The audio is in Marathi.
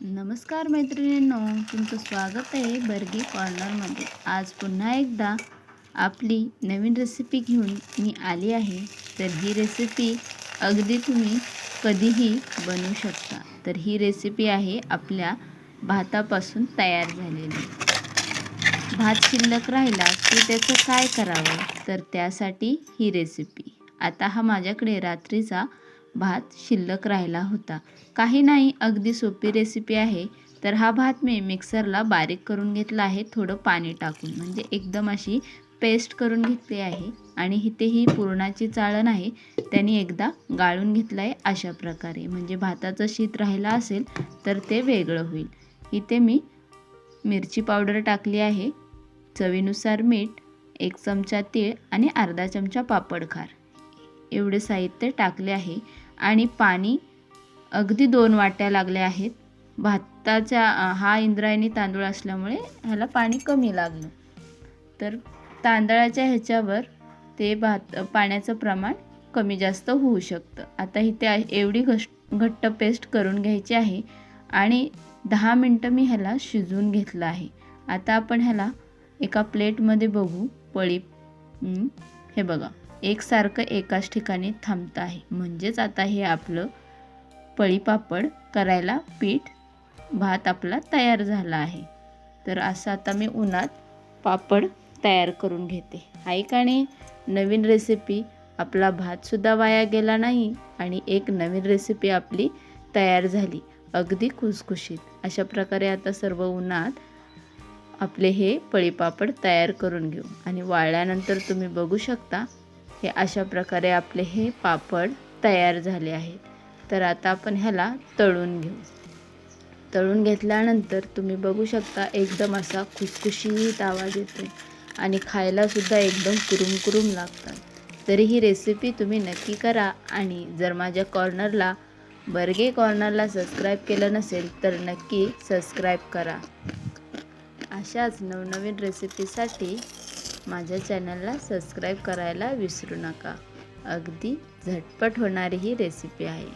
नमस्कार मैत्रिणींनो तुमचं स्वागत आहे बर्गी कॉर्नरमध्ये. आज पुन्हा एकदा आपली नवीन रेसिपी घेऊन मी आली आहे. तर ही रेसिपी अगदी तुम्ही कधीही बनवू शकता. तर ही रेसिपी आहे आपल्या भातापासून तयार झालेली. भात शिल्लक राहिला की त्याचं काय करावं? तर त्यासाठी ही रेसिपी आता हा माझ्याकडे रात्रीचा भात शिल्लक राहिला होता. काही नाही अगदी सोपी रेसिपी आहे. तर हा भात मी मिक्सरला बारीक करून घेतला आहे थोडं पाणी टाकून. म्हणजे एकदम अशी पेस्ट करून घेतली आहे. आणि इथे ही पुरणाची चाळण आहे. त्यांनी एकदा गाळून घेतलं आहे अशा प्रकारे. म्हणजे भाताचं शीत राहिला असेल तर ते वेगळं होईल. इथे मी मिरची पावडर टाकली आहे. चवीनुसार मीठ एक चमचा तीळ आणि अर्धा चमचा पापड खार एवढे साहित्य टाकले आहे. आणि पाणी अगदी दोन वाट्या लागल्या आहेत. भाताच्या हा इंद्रायणी तांदूळ असल्यामुळे ह्याला पाणी कमी लागलं. तर तांदळाच्या ह्याच्यावर ते भात पाण्याचं प्रमाण कमी जास्त होऊ शकतं. आता इथे एवढी घश घट्ट पेस्ट करून घ्यायची आहे आणि दहा मिनटं मी ह्याला शिजवून घेतलं आहे. आता आपण ह्याला एका प्लेटमध्ये बघू पळी हे बघा एकसारखं एकाच ठिकाणी थांबतं आहे. म्हणजेच आता हे आपलं पळीपापड करायला पीठ भात आपला तयार झाला आहे. तर असं आता मी उन्हात पापड तयार करून घेते. ऐकाने नवीन रेसिपी आपला भातसुद्धा वाया गेला नाही आणि एक नवीन रेसिपी आपली तयार झाली. अगदी खुसखुशीत. अशा प्रकारे आता सर्व उन्हात आपले हे पळीपापड तयार करून घेऊ. आणि वाळल्यानंतर तुम्ही बघू शकता हे अशा प्रकारे आपले हे पापड तयार झाले आहेत. तर आता आपण ह्याला तळून घेऊ. तळून घेतल्यानंतर तुम्ही बघू शकता एकदम असा खुसखुशीत आवाज येतो आणि खायलासुद्धा एकदम कुरुम कुरुम लागतात. तरी ही रेसिपी तुम्ही नक्की करा. आणि जर माझ्या कॉर्नरला बर्गे कॉर्नरला सबस्क्राईब केलं नसेल तर नक्की सबस्क्राईब करा. अशाच नवनवीन रेसिपीसाठी माझ्या चॅनलला सबस्क्राईब करायला विसरू नका. अगदी झटपट होणारी ही रेसिपी आहे.